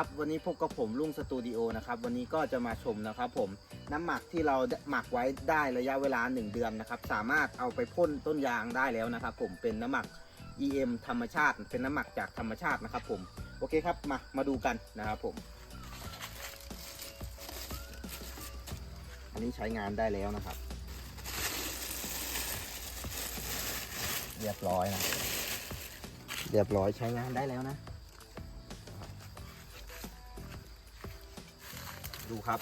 ครับวันนี้พบกับผมลุงสตูดิโอนะครับวันนี้ก็จะมาชมนะครับผมน้ำหมักที่เราหมักไว้ได้ระยะเวลา 1 เดือนนะครับสามารถเอาไปพ่นต้นยางได้แล้วนะครับผมเป็นน้ำหมัก EM ธรรมชาติ เป็นน้ำหมักจากธรรมชาตินะครับผมโอเคครับมามาดูกันนะครับผม อันนี้ใช้งานได้แล้วนะครับ เรียบร้อยนะ เรียบร้อยใช้งานได้แล้วนะ ดูครับ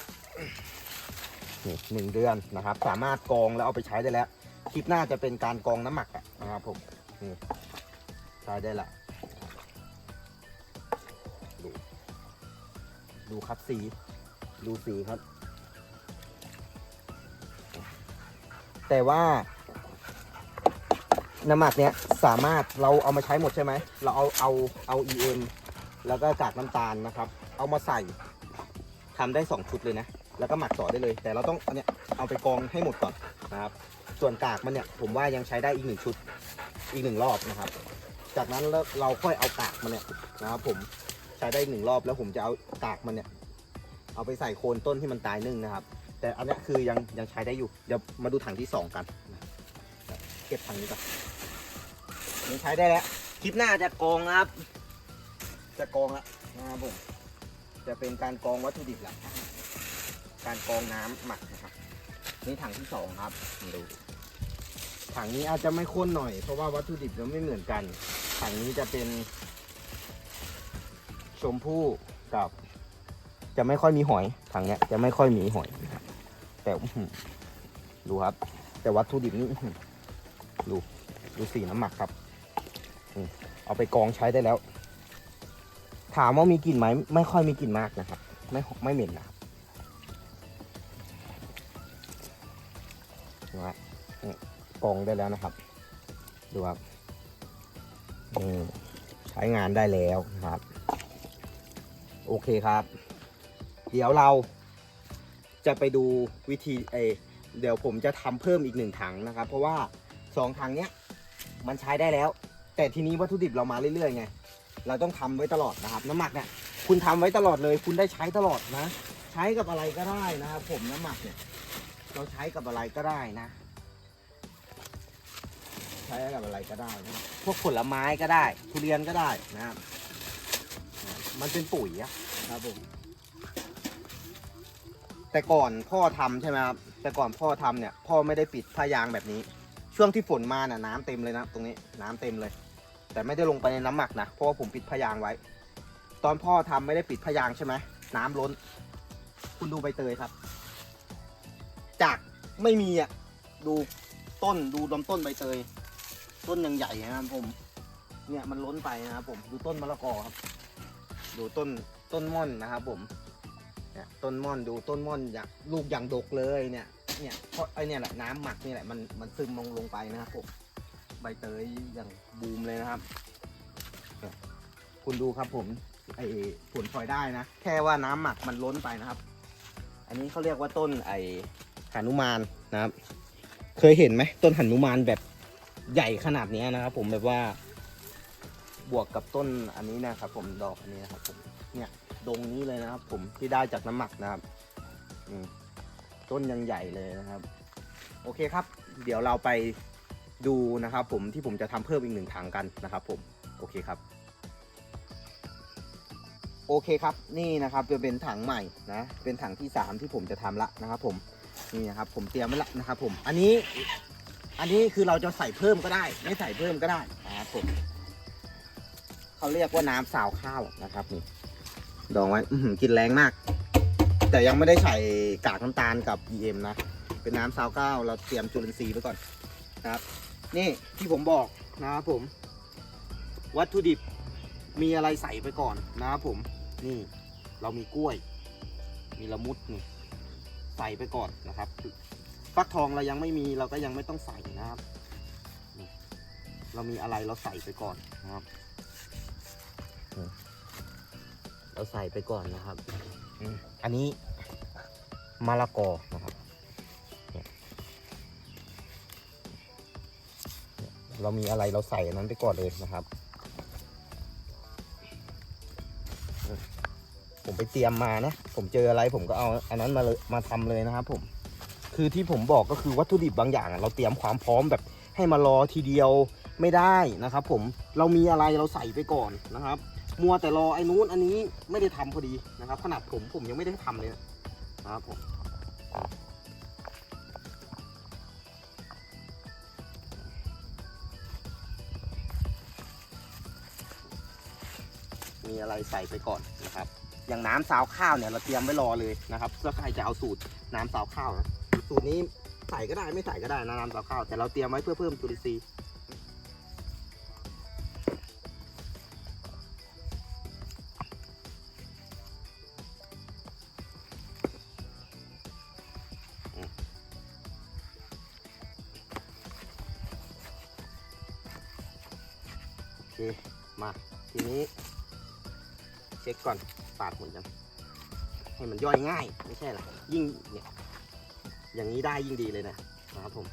นี่หนึ่งเดือนนะครับ สามารถกองแล้วเอาไปใช้ได้แล้ว คลิปหน้าจะเป็นการกองน้ำหมักนะครับผมนี่ใช้ได้ละดูดูครับสี ดูสีครับ แต่ว่าน้ำหมักเนี้ยสามารถเราเอามาใช้หมดใช่ไหม เราเอาเอาเอา EM แล้วก็กากน้ำตาลนะครับ เอามาใส่ ทำได้ 2 ชุดเลยนะ แล้วก็หมักต่อได้เลย แต่เราต้องเอาเนี้ยเอาไปกองให้หมดก่อนนะครับ ส่วนกากมันเนี่ยผมว่ายังใช้ได้อีกหนึ่งชุดอีกหนึ่งรอบนะครับ จากนั้นแล้วเราค่อยเอากากมันเนี่ยนะครับผมใช้ได้อีกหนึ่งรอบแล้วผมจะเอากากมันเนี่ยเอาไปใส่โคนต้นที่มันตายนึ่งนะครับ แต่อันนี้คือยังยังใช้ได้อยู่ เดี๋ยวมาดูถังที่สองกันเก็บถังนี้ก่อนนี่ใช้ได้แล้วคลิปหน้าจะกองนะครับ จะกองแล้วนะครับผม จะเป็นการกรองวัตถุดิบหละกการกรองน้ำหมักนะครับ นี่ถังที่สองครับมาดู ถังนี้อาจจะไม่ข้นหน่อย เพราะว่าวัตถุดิบเราไม่เหมือนกัน ถังนี้จะเป็น ชมพู่กับ จะไม่ค่อยมีหอย ถังเนี้ยจะไม่ค่อยมีหอยแต่ดูครับ แต่วัตถุดิบนี้ดูดูสีน้ำหมักครับ เอาไปกรองใช้ได้แล้ว ถามว่ามีกลิ่นไหมไม่ค่อยมีกลิ่นมากนะครับ ไม่ไม่เหม็นนะครับดูฮะนี่กองได้แล้วนะครับ ดูครับใช้งานได้แล้วนะครับ โอเคครับ เดี๋ยวเราจะไปดูวิธีเออเดี๋ยวผมจะทำเพิ่มอีกหนึ่งถังนะครับ เพราะว่าสองถังเนี้ยมันใช้ได้แล้ว แต่ทีนี้วัตถุดิบเรามาเรื่อยๆไง เราต้องทำไว้ตลอดนะครับ น้ำหมักเนี่ยคุณทำไว้ตลอดเลย คุณได้ใช้ตลอดนะ ใช้กับอะไรก็ได้นะครับผมน้ำหมักเนี่ย เราใช้กับอะไรก็ได้นะ ใช้กับอะไรก็ได้นะพวกผลไม้ก็ได้ ทุเรียนก็ได้นะครับมันเป็นปุ๋ยอะครับผมแต่ก่อนพ่อทำใช่ไหมครับแต่ก่อนพ่อทำเนี่ย พ่อไม่ได้ปิดผ้ายางแบบนี้ ช่วงที่ฝนมาน่ะน้ำเต็มเลยนะ ตรงนี้น้ำเต็มเลย แต่ไม่ได้ลงไปในน้ำหมักนะเพราะว่าผมปิดผ้ายางไว้ ตอนพ่อทำไม่ได้ปิดผ้ายางใช่ไหมน้ำล้น คุณดูใบเตยครับ จากไม่มีอะดูต้นดูลำต้นใบเตย ต้นยังใหญ่นะครับผม เนี่ยมันล้นไปนะครับผมดูต้นมะละกอครับ ดูต้นต้นม่อนนะครับผมเนี่ยต้นม่อนดูต้นม่อนอย่างลูกอย่างดกเลยเนี่ยเนี่ยเพราะไอเนี่ยแหละน้ำหมักนี่แหละมันมันซึมลงลงไปนะครับผม ใบเตยอย่างบูมเลยนะครับ คุณดูครับผมไอผลพลอยได้นะ แค่ว่าน้ำหมักมันล้นไปนะครับ อันนี้เขาเรียกว่าต้นไอหนุมานนะครับ เคยเห็นไหมต้นหนุมานแบบใหญ่ขนาดนี้นะครับ ผมแบบว่า บวกกับต้นอันนี้นะครับ ผมดอกอันนี้นะครับ ผมเนี่ยดงนี้เลยนะครับ ผมที่ได้จากน้ำหมักนะครับอืต้นยังใหญ่เลยนะครับ โอเคครับ เดี๋ยวเราไป ดูนะครับผมที่ผมจะทำเพิ่มอีกหนึ่งถังกันนะครับผมโอเคครับ โอเคครับนี่นะครับจะเป็นถังใหม่นะเป็นถังที่สามที่ผมจะทำละนะครับ ผมนี่นะครับผมเตรียมไว้ละนะครับผมอันนี้อันนี้คือเราจะใส่เพิ่มก็ได้ ไม่ใส่เพิ่มก็ได้นะครับผมเขาเรียกว่าน้ำสาวข้าวนะครับนี่ดองไว้อืกินแรงมาก แต่ยังไม่ได้ใส่กากน้ำตาลกับ EM นะ เป็นน้ำซาวก้าเราเตรียมจุลินทรีย์ไว้ก่อนนะครับ นี่ที่ผมบอกนะครับผม วัตถุดิบมีอะไรใส่ไปก่อนนะครับผม นี่เรามีกล้วย มีละมุดนี่ใส่ไปก่อนนะครับฟักทองเรายังไม่มีเราก็ยังไม่ต้องใส่นะครับเรามีอะไรเราใส่ไปก่อนนะครับ เราใส่ไปก่อนนะครับ อันนี้มะละกอนะครับ เรามีอะไรเราใส่อันนั้นไปก่อนเลยนะครับอืมไปเตรียมมานะ ผมเจออะไรผมก็เอาอันนั้นมาเลยมาทำเลยนะครับผม คือที่ผมบอกก็คือวัตถุดิบบางอย่าง เราเตรียมความพร้อมแบบให้มารอทีเดียวไม่ได้นะครับ ผมเรามีอะไรเราใส่ไปก่อนนะครับ มัวแต่รอไอ้นู้นอันนี้ไม่ได้ทำพอดีนะครับ ขนาดผมผมยังไม่ได้ทำเลยนะครับผม มีอะไรใส่ไปก่อนนะครับ อย่างน้ำซาวข้าวเนี่ยเราเตรียมไว้รอเลยนะครับถ้าใครจะเอาสูตรน้ำซาวข้าวนะสูตรนี้ใส่ก็ได้ไม่ใส่ก็ได้นะน้ำซาวข้าวแต่เราเตรียมไว้เพื่อเพิ่มจุลินทรีย์โอเคมาทีนี้ ช็คก่อนปาดหมดยังให้มันย่อยง่ายไม่ใช่หรอยิ่งเนี่ยอย่างนี้ได้ยิ่งดีเลยนะนะครับผม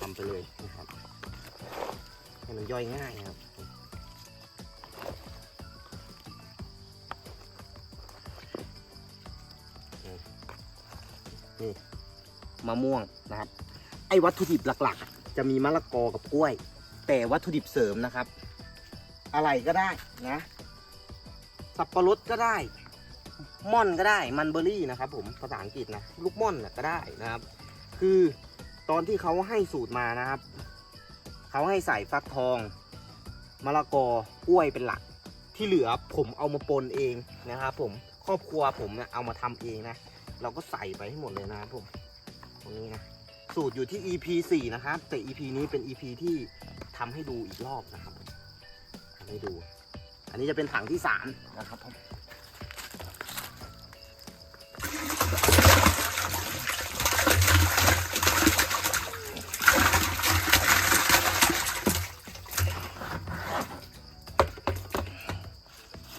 ทำไปเลยนะครับ ให้มันย่อยง่ายนะครับนี่มะม่วงนะครับ ไอ้วัตถุดิบหลักๆ จะมีมะละกอกับกล้วย แต่วัตถุดิบเสริมนะครับ อะไรก็ได้นะ สับปะรดก็ได้ม่อนก็ได้มันเบอร์รี่นะครับผมภาษาอังกฤษนะลูกม่อนก็ได้นะครับ คือตอนที่เขาให้สูตรมานะครับเขาให้ใส่ฟักทองมะละกอกล้วยเป็นหลัก ที่เหลือผมเอามาปนเองนะครับ ผมครอบครัวผมเนี่ยเอามาทำเองนะ เราก็ใส่ไปให้หมดเลยนะครับผมตรงนี้นะสูตรอยู่ที่ EP 4นะครับแต่ EP นี้เป็น EP ที่ทำให้ดูอีกรอบนะครับทำให้ดู อันนี้จะเป็นถังที่สามนะครับผม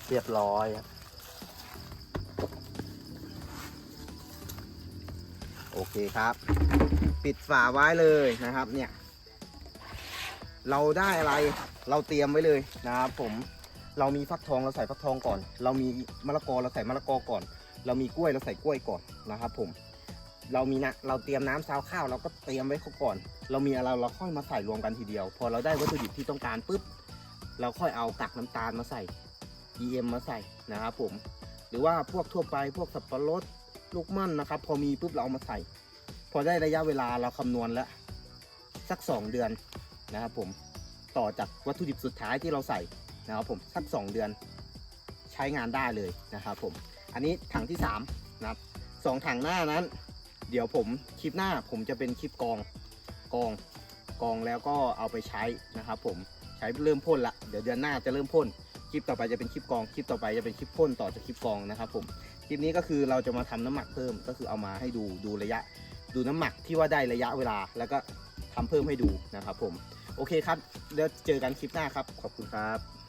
เรียบร้อยครับโอเคครับ ปิดฝาไว้เลยนะครับเนี่ย เราได้อะไรเราเตรียมไว้เลยนะครับผม เรามีฟักทองเราใส่ฟักทองก่อน เรามีมะละกอเราใส่มะละกอก่อน เรามีกล้วยเราใส่กล้วยก่อนนะครับผม เรามีนะเราเตรียมน้ำซาวข้าวเราก็เตรียมไว้ขาก่อน เรามีอะไรเราค่อยมาใส่รวมกันทีเดียว พอเราได้วัตถุดิบที่ต้องการปุ๊บเราค่อยเอากากน้ำตาลมาใส่ EM มาใส่นะครับผม หรือว่าพวกทั่วไปพวกสับปะรดลูกมั่นนะครับ พอมีปุ๊บเราเอามาใส่ พอได้ระยะเวลาเราคำนวณแล้วสัก 2 เดือนนะครับผมต่อจากวัตถุดิบสุดท้ายที่เราใส่ นะครับผมสัก2เดือนใช้งานได้เลยนะครับผมอันนี้ถังที่3นะครับสองถังหน้านั้น เดี๋ยวผมคลิปหน้าผมจะเป็นคลิปกองกองกองแล้วก็เอาไปใช้นะครับผมใช้เริ่มพ่นละเดี๋ยวเดือนหน้าจะเริ่มพ่นคลิปต่อไปจะเป็นคลิปกองคลิปต่อไปจะเป็นคลิปพ่นต่อจากคลิปกองนะครับผมคลิปนี้ก็คือเราจะมาทำน้ำหมักเพิ่มก็คือเอามาให้ดูดูระยะ ดูน้ำหมักที่ว่าได้ระยะเวลาแล้วก็ทำเพิ่มให้ดูนะครับผมโอเคครับเดี๋ยวเจอกันคลิปหน้าครับ ขอบคุณครับ